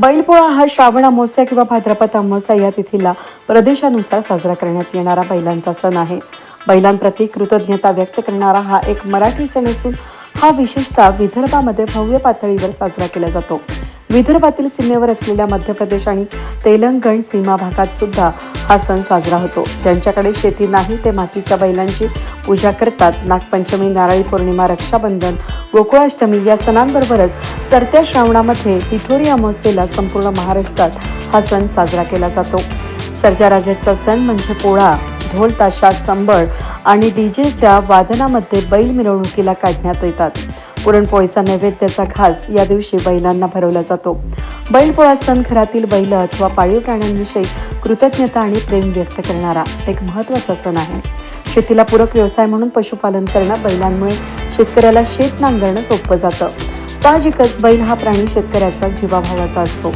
बैलपोळा हा श्रावण अमावस्या किंवा भाद्रपद अमावस्या या तिथीला प्रदेशानुसार साजरा करण्यात येणारा बैलांचा सण आहे. बैलांप्रती कृतज्ञता व्यक्त करणारा हा एक मराठी सण असून हा विशेषतः विदर्भामध्ये भव्य पातळीवर साजरा केला जातो. विदर्भातील सीमेवर असलेल्या मध्य प्रदेश आणि तेलंगण सीमा भागात सुद्धा हा सण साजरा होतो. ज्यांच्याकडे शेती नाही ते मातीच्या बैलांची पूजा करतात. नागपंचमी नारळी पौर्णिमा रक्षाबंधन गोकुळाष्टमी या सणांबरोबरच सरत्या श्रावणामध्ये पिठोरी अमावस्येला संपूर्ण महाराष्ट्रात हा सण साजरा केला जातो. सर्जाराजाचा सण म्हणजे पोळा ढोल ताशा संबळ आणि डीजेच्या वादनामध्ये बैल मिरवणुकीला काढण्यात येतात. पुरणपोळीचा नैवेद्याचा घास या दिवशी बैलांना भरवला जातो. बैलपोळा सण घरातील बैल अथवा पाळीव प्राण्यांविषयी कृतज्ञता आणि प्रेम व्यक्त करणारा एक महत्त्वाचा सण आहे. शेतीला पूरक व्यवसाय म्हणून पशुपालन करणं बैलांमुळे शेतकऱ्याला शेत नांगरणं सोपं जातं. साहजिकच बैल हा प्राणी शेतकऱ्याचा जीवाभावाचा असतो.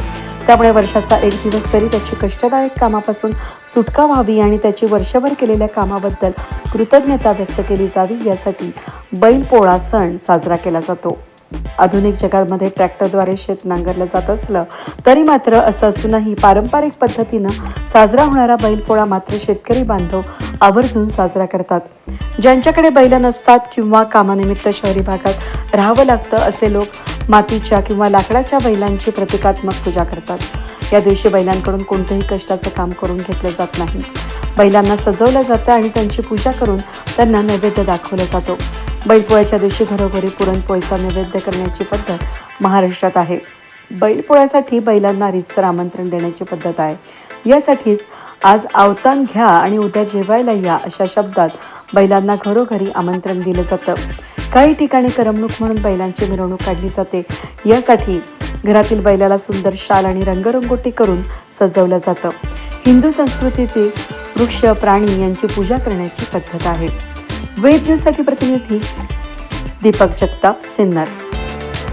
त्यामुळे वर्षाचा एक दिवस तरी त्याची कष्टदायक कामापासून सुटका व्हावी आणि त्याची वर्षभर केलेल्या कामाबद्दल कृतज्ञता व्यक्त केली जावी यासाठी बैलपोळा सण साजरा केला जातो. आधुनिक जगामध्ये ट्रॅक्टरद्वारे शेत नांगरलं जात असलं तरी मात्र असं असूनही पारंपरिक पद्धतीनं साजरा होणारा बैलपोळा मात्र शेतकरी बांधव आवर्जून साजरा करतात. ज्यांच्याकडे बैल नसतात किंवा कामानिमित्त शहरी भागात राहावं लागतं असे लोक मातीच्या किंवा लाकडाच्या बैलांची प्रतिकात्मक पूजा करतात. या दिवशी बैलांकडून कोणतंही कष्टाचं काम करून घेतलं जात नाही. बैलांना सजवलं जातं आणि त्यांची पूजा करून त्यांना नैवेद्य दाखवला जातो. बैलपोळ्याच्या दिवशी घरोघरी पुरणपोळीचा नैवेद्य करण्याची पद्धत महाराष्ट्रात आहे. बैलपोळ्यासाठी बैलांना रीतसर आमंत्रण देण्याची पद्धत आहे. यासाठीच आज आवतान घ्या आणि उद्या जेवायला या अशा शब्दात बैलांना घरोघरी आमंत्रण दिलं जातं. काही ठिकाणी करमणूक म्हणून बैलांची मिरवणूक काढली जाते. यासाठी घरातील बैलाला सुंदर शाल आणि रंगरंगोटी करून सजवलं जातं. हिंदू संस्कृतीतील वृक्ष प्राणी यांची पूजा करण्याची पद्धत आहे. वेद न्यूजसाठी प्रतिनिधी दीपक जगताप सिन्नर.